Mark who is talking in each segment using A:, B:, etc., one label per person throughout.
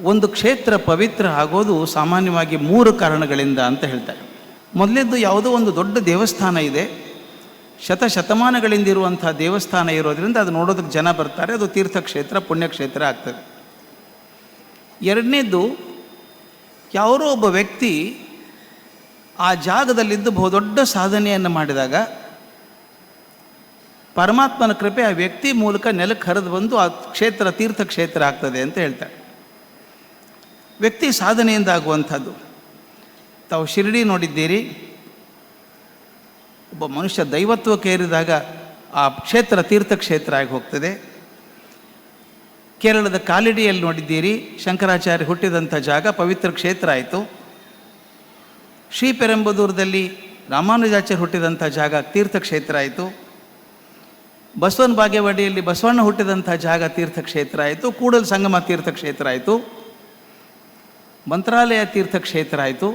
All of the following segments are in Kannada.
A: ಒಂದು ಕ್ಷೇತ್ರ ಪವಿತ್ರ ಆಗೋದು ಸಾಮಾನ್ಯವಾಗಿ ಮೂರು ಕಾರಣಗಳಿಂದ ಅಂತ ಹೇಳ್ತಾರೆ. ಮೊದಲಿದ್ದು ಯಾವುದೋ ಒಂದು ದೊಡ್ಡ ದೇವಸ್ಥಾನ ಇದೆ. ಶತಶತಮಾನಗಳಿಂದ ಇರುವಂಥ ದೇವಸ್ಥಾನ ಇರೋದ್ರಿಂದ ಅದು ನೋಡೋದಕ್ಕೆ ಜನ ಬರ್ತಾರೆ, ಅದು ತೀರ್ಥಕ್ಷೇತ್ರ, ಪುಣ್ಯಕ್ಷೇತ್ರ ಆಗ್ತದೆ. ಎರಡನೇದ್ದು, ಯಾರೋ ಒಬ್ಬ ವ್ಯಕ್ತಿ ಆ ಜಾಗದಲ್ಲಿದ್ದು ಬಹುದೊಡ್ಡ ಸಾಧನೆಯನ್ನು ಮಾಡಿದಾಗ ಪರಮಾತ್ಮನ ಕೃಪೆ ಆ ವ್ಯಕ್ತಿ ಮೂಲಕ ನೆಲಕ್ಕೆ ಹರಿದು ಬಂದು ಆ ಕ್ಷೇತ್ರ ತೀರ್ಥಕ್ಷೇತ್ರ ಆಗ್ತದೆ ಅಂತ ಹೇಳ್ತಾರೆ. ವ್ಯಕ್ತಿ ಸಾಧನೆಯಿಂದ ಆಗುವಂಥದ್ದು. ತಾವು ಶಿರಡಿ ನೋಡಿದ್ದೀರಿ. ಒಬ್ಬ ಮನುಷ್ಯ ದೈವತ್ವಕ್ಕೇರಿದಾಗ ಆ ಕ್ಷೇತ್ರ ತೀರ್ಥಕ್ಷೇತ್ರ ಆಗಿ ಹೋಗ್ತದೆ. ಕೇರಳದ ಕಾಲಿಡಿಯಲ್ಲಿ ನೋಡಿದ್ದೀರಿ, ಶಂಕರಾಚಾರ್ಯ ಹುಟ್ಟಿದಂಥ ಜಾಗ ಪವಿತ್ರ ಕ್ಷೇತ್ರ ಆಯಿತು. ಶ್ರೀಪೆರಂಬದೂರದಲ್ಲಿ ರಾಮಾನುಜಾಚಾರ್ಯ ಹುಟ್ಟಿದಂಥ ಜಾಗ ತೀರ್ಥಕ್ಷೇತ್ರ ಆಯಿತು. ಬಸವನ ಬಾಗೇವಾಡಿಯಲ್ಲಿ ಬಸವಣ್ಣ ಹುಟ್ಟಿದಂಥ ಜಾಗ ತೀರ್ಥಕ್ಷೇತ್ರ ಆಯಿತು. ಕೂಡಲ ಸಂಗಮ ತೀರ್ಥಕ್ಷೇತ್ರ ಆಯಿತು. ಮಂತ್ರಾಲಯ ತೀರ್ಥಕ್ಷೇತ್ರ ಆಯಿತು.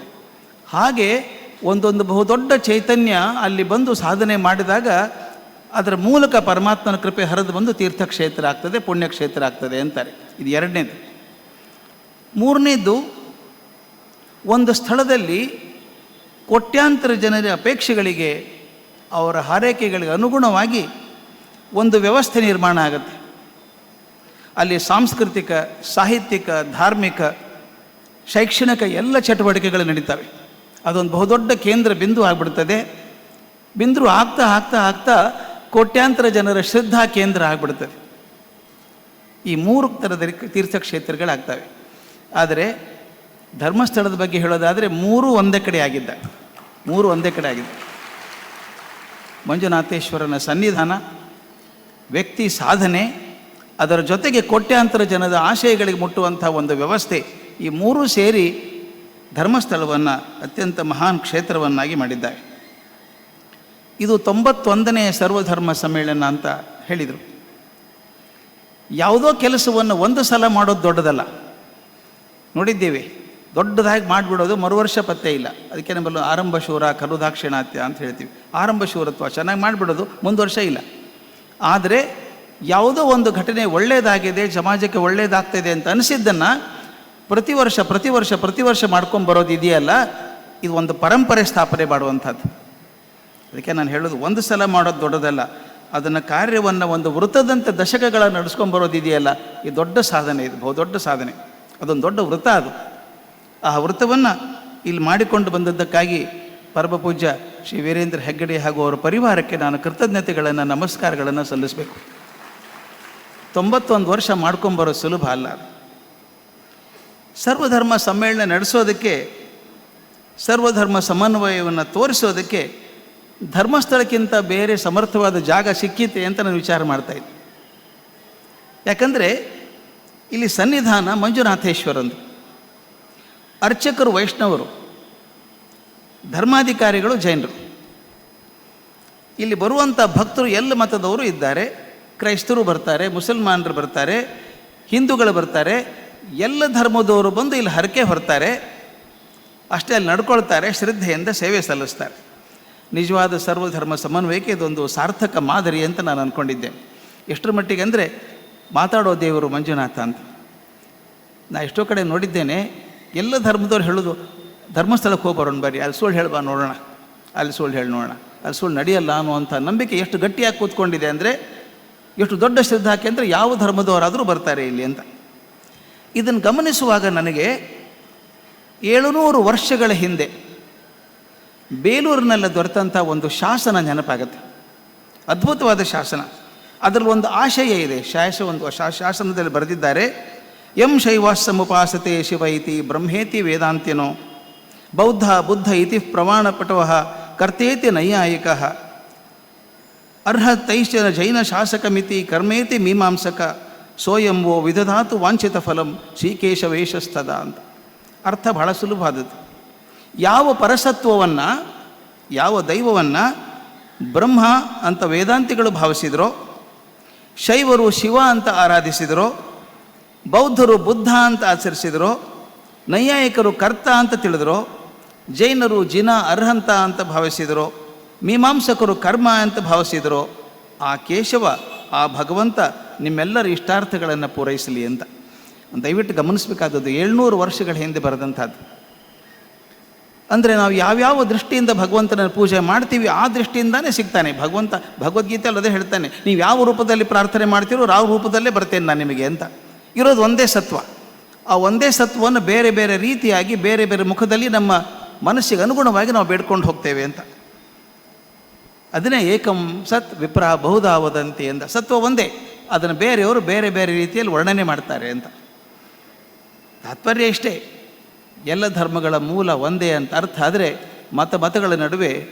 A: ಹಾಗೆ ಒಂದೊಂದು ಬಹುದೊಡ್ಡ ಚೈತನ್ಯ ಅಲ್ಲಿ ಬಂದು ಸಾಧನೆ ಮಾಡಿದಾಗ ಅದರ ಮೂಲಕ ಪರಮಾತ್ಮನ ಕೃಪೆ ಹರಿದು ಬಂದು ತೀರ್ಥಕ್ಷೇತ್ರ ಆಗ್ತದೆ, ಪುಣ್ಯಕ್ಷೇತ್ರ ಆಗ್ತದೆ ಅಂತಾರೆ. ಇದು ಎರಡನೇದು. ಮೂರನೇದು, ಒಂದು ಸ್ಥಳದಲ್ಲಿ ಕೋಟ್ಯಾಂತರ ಜನರ ಅಪೇಕ್ಷೆಗಳಿಗೆ ಅವರ ಹಾರೈಕೆಗಳಿಗೆ ಅನುಗುಣವಾಗಿ ಒಂದು ವ್ಯವಸ್ಥೆ ನಿರ್ಮಾಣ ಆಗುತ್ತೆ. ಅಲ್ಲಿ ಸಾಂಸ್ಕೃತಿಕ, ಸಾಹಿತ್ಯಿಕ, ಧಾರ್ಮಿಕ ಶೈಕ್ಷಣಿಕ ಎಲ್ಲ ಚಟುವಟಿಕೆಗಳು ನಡೀತವೆ. ಅದೊಂದು ಬಹುದೊಡ್ಡ ಕೇಂದ್ರ ಬಿಂದು ಆಗಿಬಿಡ್ತದೆ. ಬಿಂದು ಆಗ್ತಾ ಆಗ್ತಾ ಆಗ್ತಾ ಕೋಟ್ಯಾಂತರ ಜನರ ಶ್ರದ್ಧಾ ಕೇಂದ್ರ ಆಗಿಬಿಡ್ತದೆ. ಈ ಮೂರು ಥರದ ತೀರ್ಥಕ್ಷೇತ್ರಗಳಾಗ್ತವೆ. ಆದರೆ ಧರ್ಮಸ್ಥಳದ ಬಗ್ಗೆ ಹೇಳೋದಾದರೆ ಮೂರು ಒಂದೇ ಕಡೆ ಆಗಿದ್ದ. ಮೂರು ಒಂದೇ ಕಡೆ ಆಗಿದ್ದ. ಮಂಜುನಾಥೇಶ್ವರನ ಸನ್ನಿಧಾನ, ವ್ಯಕ್ತಿ ಸಾಧನೆ, ಅದರ ಜೊತೆಗೆ ಕೋಟ್ಯಾಂತರ ಜನದ ಆಶಯಗಳಿಗೆ ಮುಟ್ಟುವಂಥ ಒಂದು ವ್ಯವಸ್ಥೆ ಈ ಮೂರೂ ಸೇರಿ ಧರ್ಮಸ್ಥಳವನ್ನು ಅತ್ಯಂತ ಮಹಾನ್ ಕ್ಷೇತ್ರವನ್ನಾಗಿ ಮಾಡಿದ್ದಾರೆ. ಇದು ತೊಂಬತ್ತೊಂದನೇ ಸರ್ವಧರ್ಮ ಸಮ್ಮೇಳನ ಅಂತ ಹೇಳಿದರು. ಯಾವುದೋ ಕೆಲಸವನ್ನು ಒಂದು ಸಲ ಮಾಡೋದು ದೊಡ್ಡದಲ್ಲ. ನೋಡಿದ್ದೇವೆ, ದೊಡ್ಡದಾಗಿ ಮಾಡಿಬಿಡೋದು ಮರುವರ್ಷ ಪತ್ತೆ ಇಲ್ಲ. ಅದಕ್ಕೆ ನಮ್ಮಲ್ಲಿ ಆರಂಭ ಶೂರ, ಕರುದಾಕ್ಷಿಣಾತ್ಯ ಅಂತ ಹೇಳ್ತೀವಿ. ಆರಂಭ ಶೂರತ್ವ, ಚೆನ್ನಾಗಿ ಮಾಡಿಬಿಡೋದು ಮುಂದುವರ್ಷ ಇಲ್ಲ. ಆದರೆ ಯಾವುದೋ ಒಂದು ಘಟನೆ ಒಳ್ಳೆಯದಾಗಿದೆ ಸಮಾಜಕ್ಕೆ ಒಳ್ಳೆಯದಾಗ್ತಿದೆ ಅಂತ ಅನಿಸಿದ್ದನ್ನು ಪ್ರತಿ ವರ್ಷ ಪ್ರತಿ ವರ್ಷ ಪ್ರತಿ ವರ್ಷ ಮಾಡ್ಕೊಂಡು ಬರೋದು ಇದೆಯಲ್ಲ? ಇದು ಒಂದು ಪರಂಪರೆ ಸ್ಥಾಪನೆ ಮಾಡುವಂಥದ್ದು. ಅದಕ್ಕೆ ನಾನು ಹೇಳೋದು, ಒಂದು ಸಲ ಮಾಡೋದು ದೊಡ್ಡದಲ್ಲ. ಅದನ್ನು ಕಾರ್ಯವನ್ನು ಒಂದು ವೃತ್ತದಂತೆ ದಶಕಗಳ ನಡೆಸ್ಕೊಂಡು ಬರೋದು ಇದೆಯಲ್ಲ? ಈ ದೊಡ್ಡ ಸಾಧನೆ ಇದು ಬಹುದೊಡ್ಡ ಸಾಧನೆ. ಅದೊಂದು ದೊಡ್ಡ ವೃತ್ತ ಅದು. ಆ ವೃತ್ತವನ್ನು ಇಲ್ಲಿ ಮಾಡಿಕೊಂಡು ಬಂದದ್ದಕ್ಕಾಗಿ ಪರಮ ಪೂಜ್ಯ ಶ್ರೀ ವೀರೇಂದ್ರ ಹೆಗ್ಗಡೆ ಹಾಗೂ ಅವರ ಪರಿವಾರಕ್ಕೆ ನಾನು ಕೃತಜ್ಞತೆಗಳನ್ನು, ನಮಸ್ಕಾರಗಳನ್ನು ಸಲ್ಲಿಸಬೇಕು. ತೊಂಬತ್ತೊಂದು ವರ್ಷ ಮಾಡ್ಕೊಂಬರೋ ಸುಲಭ ಅಲ್ಲ ಅದು. ಸರ್ವಧರ್ಮ ಸಮ್ಮೇಳನ ನಡೆಸೋದಕ್ಕೆ, ಸರ್ವಧರ್ಮ ಸಮನ್ವಯವನ್ನು ತೋರಿಸೋದಕ್ಕೆ ಧರ್ಮಸ್ಥಳಕ್ಕಿಂತ ಬೇರೆ ಸಮರ್ಥವಾದ ಜಾಗ ಸಿಕ್ಕಿತೆ ಅಂತ ನಾನು ವಿಚಾರ ಮಾಡ್ತಾಯಿದ್ದೆ ಯಾಕಂದರೆ ಇಲ್ಲಿ ಸನ್ನಿಧಾನ ಮಂಜುನಾಥೇಶ್ವರಂದು. ಅರ್ಚಕರು ವೈಷ್ಣವರು, ಧರ್ಮಾಧಿಕಾರಿಗಳು ಜೈನರು. ಇಲ್ಲಿ ಬರುವಂಥ ಭಕ್ತರು ಎಲ್ಲ ಮತದವರು ಇದ್ದಾರೆ. ಕ್ರೈಸ್ತರು ಬರ್ತಾರೆ, ಮುಸಲ್ಮಾನರು ಬರ್ತಾರೆ, ಹಿಂದೂಗಳು ಬರ್ತಾರೆ. ಎಲ್ಲ ಧರ್ಮದವರು ಬಂದು ಇಲ್ಲಿ ಹರಕೆ ಹೊರ್ತಾರೆ, ಅಷ್ಟೇ ಅಲ್ಲಿ ನಡ್ಕೊಳ್ತಾರೆ, ಶ್ರದ್ಧೆಯಿಂದ ಸೇವೆ ಸಲ್ಲಿಸ್ತಾರೆ. ನಿಜವಾದ ಸರ್ವಧರ್ಮ ಸಮನ್ವಯಕ್ಕೆ ಇದೊಂದು ಸಾರ್ಥಕ ಮಾದರಿ ಅಂತ ನಾನು ಅಂದ್ಕೊಂಡಿದ್ದೆ ಎಷ್ಟರ ಮಟ್ಟಿಗೆ ಅಂದರೆ, ಮಾತಾಡೋ ದೇವರು ಮಂಜುನಾಥ ಅಂತ. ನಾ ಎಷ್ಟೋ ಕಡೆ ನೋಡಿದ್ದೇನೆ, ಎಲ್ಲ ಧರ್ಮದವ್ರು ಹೇಳೋದು, ಧರ್ಮಸ್ಥಳಕ್ಕೆ ಹೋಗಿ ಬರೋಣ ಬರ್ರಿ, ಅಲ್ಲಿ ಸುಳ್ಳು ಹೇಳ್ಬಾ ನೋಡೋಣ, ಅಲ್ಲಿ ಸುಳ್ಳು ಹೇಳಿ ನೋಡೋಣ, ಅಲ್ಲಿ ಸುಳ್ಳು ನಡೆಯಲ್ಲ ಅನ್ನುವಂಥ ನಂಬಿಕೆ ಎಷ್ಟು ಗಟ್ಟಿಯಾಗಿ ಕೂತ್ಕೊಂಡಿದೆ ಅಂದರೆ, ಎಷ್ಟು ದೊಡ್ಡ ಶ್ರದ್ಧಾಕೆ ಅಂದರೆ ಯಾವ ಧರ್ಮದವರಾದರೂ ಬರ್ತಾರೆ ಇಲ್ಲಿ ಅಂತ. ಇದನ್ನು ಗಮನಿಸುವಾಗ ನನಗೆ ಏಳುನೂರು ವರ್ಷಗಳ ಹಿಂದೆ ಬೇಲೂರಿನಲ್ಲಿ ದೊರೆತಂಥ ಒಂದು ಶಾಸನ ನೆನಪಾಗುತ್ತೆ. ಅದ್ಭುತವಾದ ಶಾಸನ. ಅದರಲ್ಲಿ ಒಂದು ಆಶಯ ಇದೆ. ಶಾಸ ಒಂದು ಶಾಸನದಲ್ಲಿ ಬರೆದಿದ್ದಾರೆ ಎಂ ಶೈವಾಸಮುಪಾಸತೆ ಶಿವ ಇತಿ ಬ್ರಹ್ಮೇತಿ ವೇದಾಂತ್ಯನೋ, ಬೌದ್ಧ ಬುದ್ಧ ಇತಿ ಪ್ರಮಾಣಪಟವ ಕರ್ತೇತಿ ನೈಯಾಯಿಕ ಅರ್ಹತೈಶ್ಚನ ಜೈನ ಶಾಸಕಮಿತಿ ಕರ್ಮೇತಿ ಮೀಮಾಂಸಕ ಸೋಯಂವೋ ವಿದಧಾತು ವಾಂಛಿತ ಫಲಂ ಶ್ರೀಕೇಶವೇಶಸ್ತದ ಅಂತ. ಅರ್ಥ ಬಹಳ ಸುಲಭವಾದದ್ದು. ಯಾವ ಪರಸತ್ವವನ್ನು, ಯಾವ ದೈವವನ್ನು ಬ್ರಹ್ಮ ಅಂತ ವೇದಾಂತಿಗಳು ಭಾವಿಸಿದರೋ, ಶೈವರು ಶಿವ ಅಂತ ಆರಾಧಿಸಿದರೋ, ಬೌದ್ಧರು ಬುದ್ಧ ಅಂತ ಆಚರಿಸಿದರೋ, ನೈಯಾಯಿಕರು ಕರ್ತ ಅಂತ ತಿಳಿದರೋ, ಜೈನರು ಜಿನ ಅರ್ಹಂತ ಅಂತ ಭಾವಿಸಿದರೋ, ಮೀಮಾಂಸಕರು ಕರ್ಮ ಅಂತ ಭಾವಿಸಿದರೋ, ಆ ಕೇಶವ, ಆ ಭಗವಂತ ನಿಮ್ಮೆಲ್ಲರ ಇಷ್ಟಾರ್ಥಗಳನ್ನು ಪೂರೈಸಲಿ ಅಂತ. ದಯವಿಟ್ಟು ಗಮನಿಸಬೇಕಾದದ್ದು ಏಳ್ನೂರು ವರ್ಷಗಳ ಹಿಂದೆ ಬರೆದಂಥದ್ದು. ಅಂದರೆ ನಾವು ಯಾವ್ಯಾವ ದೃಷ್ಟಿಯಿಂದ ಭಗವಂತನ ಪೂಜೆ ಮಾಡ್ತೀವಿ, ಆ ದೃಷ್ಟಿಯಿಂದಾನೇ ಸಿಗ್ತಾನೆ. ಭಗವಂತ, ಭಗವದ್ಗೀತೆ ಅಲ್ಲದೆ ಹೇಳ್ತಾನೆ, ನೀವು ಯಾವ ರೂಪದಲ್ಲಿ ಪ್ರಾರ್ಥನೆ ಮಾಡ್ತೀರೋ ಯಾವ ರೂಪದಲ್ಲೇ ಬರ್ತೇನೆ ನಾನು ನಿಮಗೆ ಅಂತ. ಇರೋದು ಒಂದೇ ಸತ್ವ. ಆ ಒಂದೇ ಸತ್ವವನ್ನು ಬೇರೆ ಬೇರೆ ರೀತಿಯಾಗಿ, ಬೇರೆ ಬೇರೆ ಮುಖದಲ್ಲಿ ನಮ್ಮ ಮನಸ್ಸಿಗೆ ಅನುಗುಣವಾಗಿ ನಾವು ಬೇಡ್ಕೊಂಡು ಹೋಗ್ತೇವೆ ಅಂತ. ಅದನ್ನೇ ಏಕಂ ಸತ್ ವಿಪ್ರ ಬಹುಧಾ ವದಂತಿ ಅಂತ ಸತ್ವ ಒಂದೇ. ಅದನ್ನು ಬೇರೆಯವರು ಬೇರೆ ಬೇರೆ ರೀತಿಯಲ್ಲಿ ವರ್ಣನೆ ಮಾಡ್ತಾರೆ ಅಂತ. ತಾತ್ಪರ್ಯ ಇಷ್ಟೇ. ಎಲ್ಲ ಧರ್ಮಗಳ ಮೂಲ ಒಂದೇ ಅಂತ ಅರ್ಥ ಆದರೆ ಮತ ಮತಗಳ ನಡುವೆ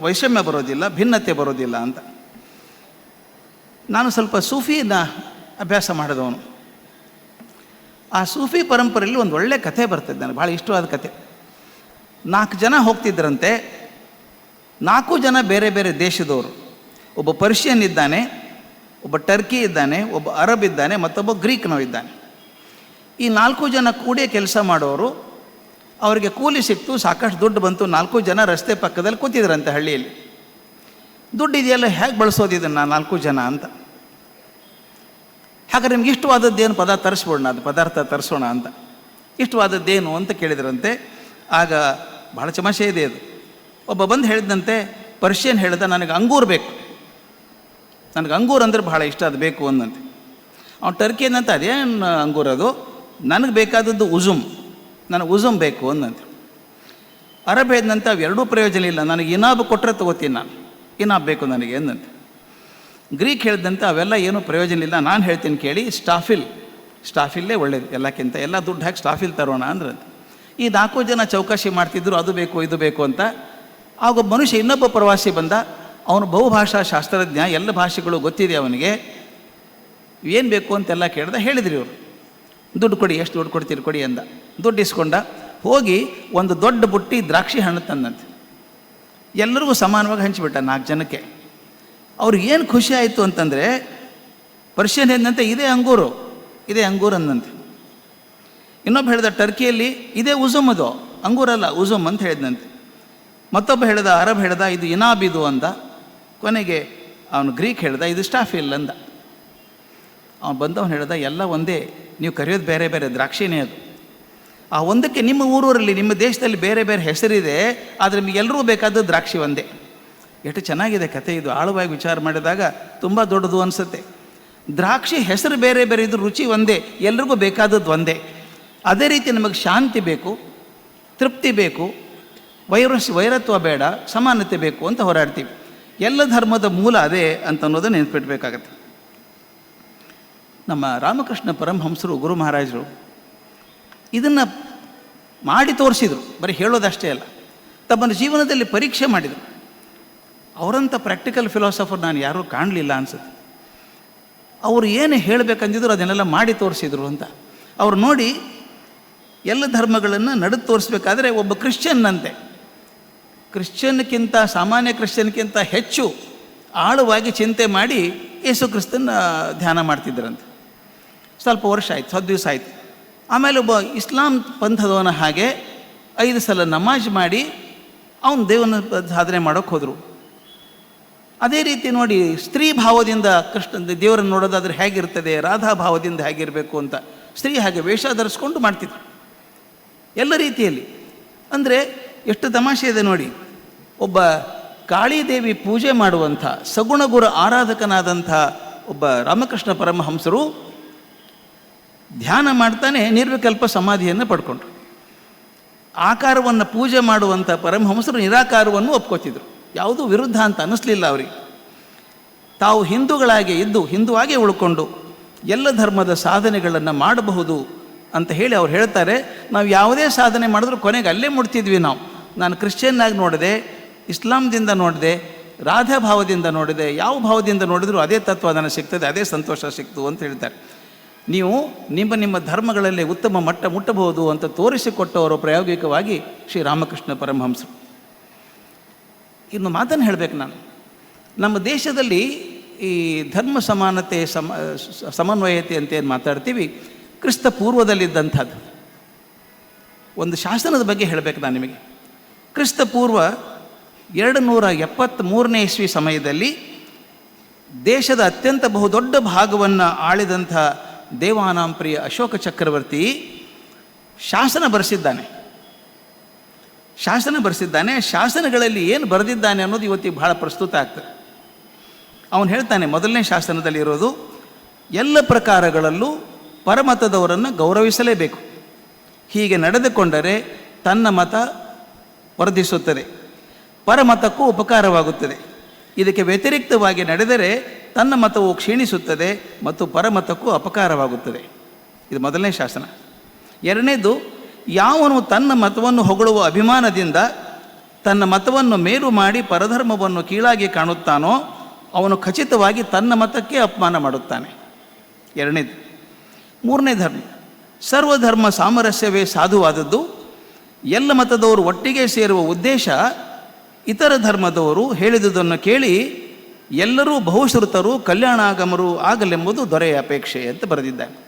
A: ವೈಷಮ್ಯ ಬರೋದಿಲ್ಲ, ಭಿನ್ನತೆ ಬರೋದಿಲ್ಲ ಅಂತ. ನಾನು ಸ್ವಲ್ಪ ಸೂಫಿನ ಅಭ್ಯಾಸ ಮಾಡಿದವನು. ಆ ಸೂಫಿ ಪರಂಪರೆಯಲ್ಲಿ ಒಂದು ಒಳ್ಳೆ ಕಥೆ ಬರ್ತದೆ ನನಗೆ ಭಾಳ ಇಷ್ಟವಾದ ಕತೆ ನಾಲ್ಕು ಜನ ಹೋಗ್ತಿದ್ರಂತೆ, ನಾಲ್ಕು ಜನ ಬೇರೆ ಬೇರೆ ದೇಶದವರು. ಒಬ್ಬ ಪರ್ಷಿಯನ್ ಇದ್ದಾನೆ ಒಬ್ಬ ಟರ್ಕಿ ಇದ್ದಾನೆ, ಒಬ್ಬ ಅರಬ್ ಇದ್ದಾನೆ, ಮತ್ತೊಬ್ಬ ಗ್ರೀಕ್ನವ ಇದ್ದಾನೆ. ಈ ನಾಲ್ಕು ಜನ ಕೂಡೇ ಕೆಲಸ ಮಾಡೋರು, ಅವರಿಗೆ ಕೂಲಿ ಸಿಕ್ತು, ಸಾಕಷ್ಟು ದುಡ್ಡು ಬಂತು, ನಾಲ್ಕು ಜನ ರಸ್ತೆ ಪಕ್ಕದಲ್ಲಿ ಕೂತಿದ್ರಂತೆ ಹಳ್ಳಿಯಲ್ಲಿ. ದುಡ್ಡು ಇದೆಯಲ್ಲ ಹೇಗೆ ಬಳಸೋದು ಇದನ್ನು ನಾಲ್ಕು ಜನ ಅಂತ? ಹಾಗಾದ್ರೆ ನಿಮ್ಗೆ ಇಷ್ಟವಾದದ್ದೇನು ಪದಾರ್ಥ ತರಿಸ್ಬೋಣ ಅದು ಪದಾರ್ಥ ತರಿಸೋಣ ಅಂತ. ಇಷ್ಟವಾದದ್ದೇನು ಅಂತ ಕೇಳಿದ್ರಂತೆ. ಆಗ ಭಾಳ ಚಮಚೆ ಇದೆ ಅದು. ಒಬ್ಬ ಬಂದು ಹೇಳಿದಂತೆ, ಪರ್ಷಿಯನ್ ಹೇಳಿದ, ನನಗೆ ಅಂಗೂರ್ ಬೇಕು. ನನಗೆ ಅಂಗೂರ್ ಅಂದ್ರೆ ಬಹಳ ಇಷ್ಟ, ಅದು ಬೇಕು ಅಂದಂತೆ ಅವ್ನು ಟರ್ಕಿ ಏನಂತ, ಅದೇನು ಅಂಗೂರ್ ಅದು? ನನಗೆ ಬೇಕಾದದ್ದು ಉಜುಮ್ ನನಗೆ ಉಜುಮ್ ಬೇಕು ಅಂದಂತೆ ಅರಬ್ ಅವು ಅವೆರಡೂ ಪ್ರಯೋಜನ ಇಲ್ಲ. ನನಗೆ ಇನಾಬ್ ಕೊಟ್ಟರೆ ತಗೋತೀನಿ ನಾನು. ಇನಾಬ್ ಬೇಕು ನನಗೆ ಅಂದಂತೆ ಗ್ರೀಕ್ ಹೇಳಿದಂತೆ ಅವೆಲ್ಲ ಏನೂ ಪ್ರಯೋಜನ ಇಲ್ಲ. ನಾನು ಹೇಳ್ತೀನಿ ಕೇಳಿ, ಸ್ಟಾಫಿಲ್. ಸ್ಟಾಫಿಲ್ಲೇ ಒಳ್ಳೇದು ಎಲ್ಲಕ್ಕಿಂತ. ಎಲ್ಲ ದುಡ್ಡು ಹಾಕಿ ಸ್ಟಾಫಿಲ್ ತರೋಣ ಅಂದ್ರಂತೆ. ಈ ನಾಲ್ಕು ಜನ ಚೌಕಾಶಿ ಮಾಡ್ತಿದ್ರು, ಅದು ಬೇಕು, ಇದು ಬೇಕು ಅಂತ. ಆಗ ಮನುಷ್ಯ ಇನ್ನೊಬ್ಬ ಪ್ರವಾಸಿ ಬಂದ ಅವನು ಬಹುಭಾಷಾ ಶಾಸ್ತ್ರಜ್ಞ, ಎಲ್ಲ ಭಾಷೆಗಳು ಗೊತ್ತಿದೆ ಅವನಿಗೆ. ಏನು ಬೇಕು ಅಂತೆಲ್ಲ ಕೇಳ್ದೆ ಹೇಳಿದ್ರಿ ಇವರು. ದುಡ್ಡು ಕೊಡಿ, ಎಷ್ಟು ದುಡ್ಡು ಕೊಡ್ತೀರಿ ಕೊಡಿ ಅಂದ. ದುಡ್ಡು ಇಸ್ಕೊಂಡ. ಹೋಗಿ ಒಂದು ದೊಡ್ಡ ಬುಟ್ಟಿ ದ್ರಾಕ್ಷಿ ಹಣ್ಣು ತಂದಂತೆ. ಎಲ್ಲರಿಗೂ ಸಮಾನವಾಗಿ ಹಂಚಿಬಿಟ್ಟ ನಾಲ್ಕು ಜನಕ್ಕೆ. ಅವ್ರಿಗೆ ಏನು ಖುಷಿ ಆಯಿತು ಅಂತಂದರೆ, ಪರ್ಷಿಯನ್ ಏನಂತೆ ಇದೇ ಅಂಗೂರು ಇದೇ ಅಂಗೂರು ಅಂದಂತೆ. ಇನ್ನೊಬ್ಬ ಹೇಳಿದ ಟರ್ಕಿಯಲ್ಲಿ ಇದೇ ಉಜುಮ್ ಅದು. ಅಂಗೂರಲ್ಲ ಉಜುಮ್ ಅಂತ ಹೇಳಿದಂತೆ. ಮತ್ತೊಬ್ಬ ಹೇಳಿದ ಅರಬ್ ಹೇಳ್ದ, ಇದು ಇನಾಬಿದು ಅಂದ. ಕೊನೆಗೆ ಅವನು ಗ್ರೀಕ್ ಹೇಳ್ದ, ಇದು ಸ್ಟಾಫಿಲ್ ಅಂದ. ಅವನು ಬಂದವನು ಹೇಳ್ದ, ಎಲ್ಲ ಒಂದೇ, ನೀವು ಕರೆಯೋದು ಬೇರೆ ಬೇರೆ, ದ್ರಾಕ್ಷಿನೇ ಅದು. ಆ ಒಂದಕ್ಕೆ ನಿಮ್ಮ ಊರೂರಲ್ಲಿ, ನಿಮ್ಮ ದೇಶದಲ್ಲಿ ಬೇರೆ ಬೇರೆ ಹೆಸರಿದೆ, ಆದರೆ ನಿಮಗೆ ಎಲ್ಲರೂ ಬೇಕಾದ ದ್ರಾಕ್ಷಿ ಒಂದೇ. ಎಷ್ಟು ಚೆನ್ನಾಗಿದೆ ಕತೆ ಇದು. ಆಳವಾಗಿ ವಿಚಾರ ಮಾಡಿದಾಗ ತುಂಬ ದೊಡ್ಡದು ಅನಿಸುತ್ತೆ. ದ್ರಾಕ್ಷಿ ಹೆಸರು ಬೇರೆ ಬೇರೆ ಇದು ರುಚಿ ಒಂದೇ, ಎಲ್ರಿಗೂ ಬೇಕಾದದ್ದು ಒಂದೇ. ಅದೇ ರೀತಿ ನಮಗೆ ಶಾಂತಿ ಬೇಕು, ತೃಪ್ತಿ ಬೇಕು, ವೈರಸ್ ವೈರತ್ವ ಬೇಡ, ಸಮಾನತೆ ಬೇಕು ಅಂತ ಹೋರಾಡ್ತೀವಿ. ಎಲ್ಲ ಧರ್ಮದ ಮೂಲ ಅದೇ ಅಂತ ಅನ್ನೋದನ್ನು ನೆನ್ಪಿಟ್ಬೇಕಾಗತ್ತೆ. ನಮ್ಮ ರಾಮಕೃಷ್ಣ ಪರಮಹಂಸರು ಗುರು ಮಹಾರಾಜರು ಇದನ್ನು ಮಾಡಿ ತೋರಿಸಿದರು. ಬರೀ ಹೇಳೋದಷ್ಟೇ ಅಲ್ಲ. ತಮ್ಮನ್ನು ಜೀವನದಲ್ಲಿ ಪರೀಕ್ಷೆ ಮಾಡಿದರು. ಅವರಂಥ ಪ್ರಾಕ್ಟಿಕಲ್ ಫಿಲಾಸಫರ್ ನಾನು ಯಾರೂ ಕಾಣಲಿಲ್ಲ ಅನ್ಸುತ್ತೆ. ಅವರು ಏನು ಹೇಳಬೇಕಂದಿದ್ರು ಅದನ್ನೆಲ್ಲ ಮಾಡಿ ತೋರಿಸಿದ್ರು ಅಂತ. ಅವ್ರು ನೋಡಿ ಎಲ್ಲ ಧರ್ಮಗಳನ್ನು ನಡೆದು ತೋರಿಸ್ಬೇಕಾದ್ರೆ ಒಬ್ಬ ಕ್ರಿಶ್ಚಿಯನ್ನಂತೆ. ಕ್ರಿಶ್ಚಿಯನ್ಕ್ಕಿಂತ, ಸಾಮಾನ್ಯ ಕ್ರಿಶ್ಚಿಯನ್ಗಿಂತ ಹೆಚ್ಚು ಆಳವಾಗಿ ಚಿಂತೆ ಮಾಡಿ ಯೇಸು ಕ್ರಿಸ್ತನ ಧ್ಯಾನ ಮಾಡ್ತಿದ್ದರಂತೆ ಸ್ವಲ್ಪ ವರ್ಷ ಆಯ್ತು, ಹತ್ತು ದಿವಸ ಆಯಿತು. ಆಮೇಲೆ ಒಬ್ಬ ಇಸ್ಲಾಂ ಪಂಥದವನ ಹಾಗೆ ಐದು ಸಲ ನಮಾಜ್ ಮಾಡಿ ಅವನು ದೇವನ ಸಾಧನೆ ಮಾಡೋಕ್ಕೆ ಹೋದರು. ಅದೇ ರೀತಿ ನೋಡಿ, ಸ್ತ್ರೀ ಭಾವದಿಂದ ಕೃಷ್ಣ, ದೇವರನ್ನು ನೋಡೋದಾದ್ರೆ ಹೇಗಿರ್ತದೆ, ರಾಧಾ ಭಾವದಿಂದ ಹೇಗಿರಬೇಕು ಅಂತ ಸ್ತ್ರೀ ಹಾಗೆ ವೇಷ ಧರಿಸ್ಕೊಂಡು ಮಾಡ್ತಿದ್ರು. ಎಲ್ಲ ರೀತಿಯಲ್ಲಿ. ಅಂದರೆ ಎಷ್ಟು ತಮಾಷೆ ಇದೆ ನೋಡಿ ಒಬ್ಬ ಕಾಳಿದೇವಿ ಪೂಜೆ ಮಾಡುವಂಥ ಸಗುಣಗುರ ಆರಾಧಕನಾದಂಥ ಒಬ್ಬ ರಾಮಕೃಷ್ಣ ಪರಮಹಂಸರು ಧ್ಯಾನ ಮಾಡ್ತಾನೆ, ನಿರ್ವಿಕಲ್ಪ ಸಮಾಧಿಯನ್ನು ಪಡ್ಕೊಂಡ್ರು. ಆಕಾರವನ್ನು ಪೂಜೆ ಮಾಡುವಂಥ ಪರಮಹಂಸರು ನಿರಾಕಾರವನ್ನು ಒಪ್ಕೋತಿದ್ರು. ಯಾವುದೂ ವಿರುದ್ಧ ಅಂತ ಅನ್ನಿಸ್ಲಿಲ್ಲ ಅವರಿಗೆ. ತಾವು ಹಿಂದೂಗಳಾಗಿ ಇದ್ದು ಹಿಂದುವಾಗೇ ಉಳ್ಕೊಂಡು ಎಲ್ಲ ಧರ್ಮದ ಸಾಧನೆಗಳನ್ನು ಮಾಡಬಹುದು ಅಂತ ಹೇಳಿ ಅವ್ರು ಹೇಳ್ತಾರೆ. ನಾವು ಯಾವುದೇ ಸಾಧನೆ ಮಾಡಿದ್ರೂ ಕೊನೆಗೆ ಅಲ್ಲೇ ಮುಡ್ತಿದ್ವಿ ನಾವು. ನಾನು ಕ್ರಿಶ್ಚಿಯನ್ನಾಗಿ ನೋಡಿದೆ ಇಸ್ಲಾಂದಿಂದ ನೋಡಿದೆ, ರಾಧಾ ಭಾವದಿಂದ ನೋಡಿದೆ, ಯಾವ ಭಾವದಿಂದ ನೋಡಿದರೂ ಅದೇ ತತ್ವ ಅದನ್ನು ಸಿಗ್ತದೆ, ಅದೇ ಸಂತೋಷ ಸಿಕ್ತು ಅಂತ ಹೇಳ್ತಾರೆ. ನೀವು ನಿಮ್ಮ ನಿಮ್ಮ ಧರ್ಮಗಳಲ್ಲಿ ಉತ್ತಮ ಮಟ್ಟ ಮುಟ್ಟಬಹುದು ಅಂತ ತೋರಿಸಿಕೊಟ್ಟವರು ಪ್ರಾಯೋಗಿಕವಾಗಿ ಶ್ರೀ ರಾಮಕೃಷ್ಣ ಪರಮಹಂಸರು. ಇನ್ನು ಮಾತನ್ನು ಹೇಳಬೇಕು ನಾನು. ನಮ್ಮ ದೇಶದಲ್ಲಿ ಈ ಧರ್ಮ ಸಮಾನತೆ, ಸಮ, ಸಮನ್ವಯತೆ ಅಂತ ಏನು ಮಾತಾಡ್ತೀವಿ, ಕ್ರಿಸ್ತ ಪೂರ್ವದಲ್ಲಿದ್ದಂಥದ್ದು. ಒಂದು ಶಾಸನದ ಬಗ್ಗೆ ಹೇಳಬೇಕು ನಾನು ನಿಮಗೆ. ಕ್ರಿಸ್ತ ಪೂರ್ವ ಎರಡು ನೂರ ಎಪ್ಪತ್ತ್ಮೂರನೇ ಇಸ್ವಿ ಸಮಯದಲ್ಲಿ ದೇಶದ ಅತ್ಯಂತ ಬಹುದೊಡ್ಡ ಭಾಗವನ್ನು ಆಳಿದಂಥ ದೇವಾನಾಂಪ್ರಿಯ ಅಶೋಕ ಚಕ್ರವರ್ತಿ ಶಾಸನ ಬರೆಸಿದ್ದಾನೆ. ಶಾಸನ ಬರೆಸಿದ್ದಾನೆ, ಶಾಸನಗಳಲ್ಲಿ ಏನು ಬರೆದಿದ್ದಾನೆ ಅನ್ನೋದು ಇವತ್ತಿಗೆ ಬಹಳ ಪ್ರಸ್ತುತ ಆಗ್ತದೆ. ಅವನು ಹೇಳ್ತಾನೆ, ಮೊದಲನೇ ಶಾಸನದಲ್ಲಿ ಇರೋದು, ಎಲ್ಲ ಪ್ರಕಾರಗಳಲ್ಲೂ ಪರಮತದವರನ್ನು ಗೌರವಿಸಲೇಬೇಕು. ಹೀಗೆ ನಡೆದುಕೊಂಡರೆ ತನ್ನ ಮತ ವರ್ಧಿಸುತ್ತದೆ. ಪರಮತಕ್ಕೂ ಉಪಕಾರವಾಗುತ್ತದೆ. ಇದಕ್ಕೆ ವ್ಯತಿರಿಕ್ತವಾಗಿ ನಡೆದರೆ ತನ್ನ ಮತವು ಕ್ಷೀಣಿಸುತ್ತದೆ ಮತ್ತು ಪರಮತಕ್ಕೂ ಅಪಕಾರವಾಗುತ್ತದೆ. ಇದು ಮೊದಲನೇ ಶಾಸನ. ಎರಡನೇದು, ಯಾವನು ತನ್ನ ಮತವನ್ನು ಹೊಗಳುವ ಅಭಿಮಾನದಿಂದ ತನ್ನ ಮತವನ್ನು ಮೇಲು ಮಾಡಿ ಪರಧರ್ಮವನ್ನು ಕೀಳಾಗಿ ಕಾಣುತ್ತಾನೋ, ಅವನು ಖಚಿತವಾಗಿ ತನ್ನ ಮತಕ್ಕೆ ಅಪಮಾನ ಮಾಡುತ್ತಾನೆ. ಎರಡನೇದು, ಮೂರನೇ ಧರ್ಮ. ಸರ್ವಧರ್ಮ ಸಾಮರಸ್ಯವೇ ಸಾಧುವಾದದ್ದು. ಎಲ್ಲ ಮತದವರು ಒಟ್ಟಿಗೆ ಸೇರುವ ಉದ್ದೇಶ ಇತರ ಧರ್ಮದವರು ಹೇಳಿದುದನ್ನು ಕೇಳಿ ಎಲ್ಲರೂ ಬಹುಶ್ರುತರು ಕಲ್ಯಾಣಾಗಮರು ಆಗಲೆಂಬುದು ದೊರೆಯ ಅಪೇಕ್ಷೆ ಅಂತ ಬರೆದಿದ್ದಾನೆ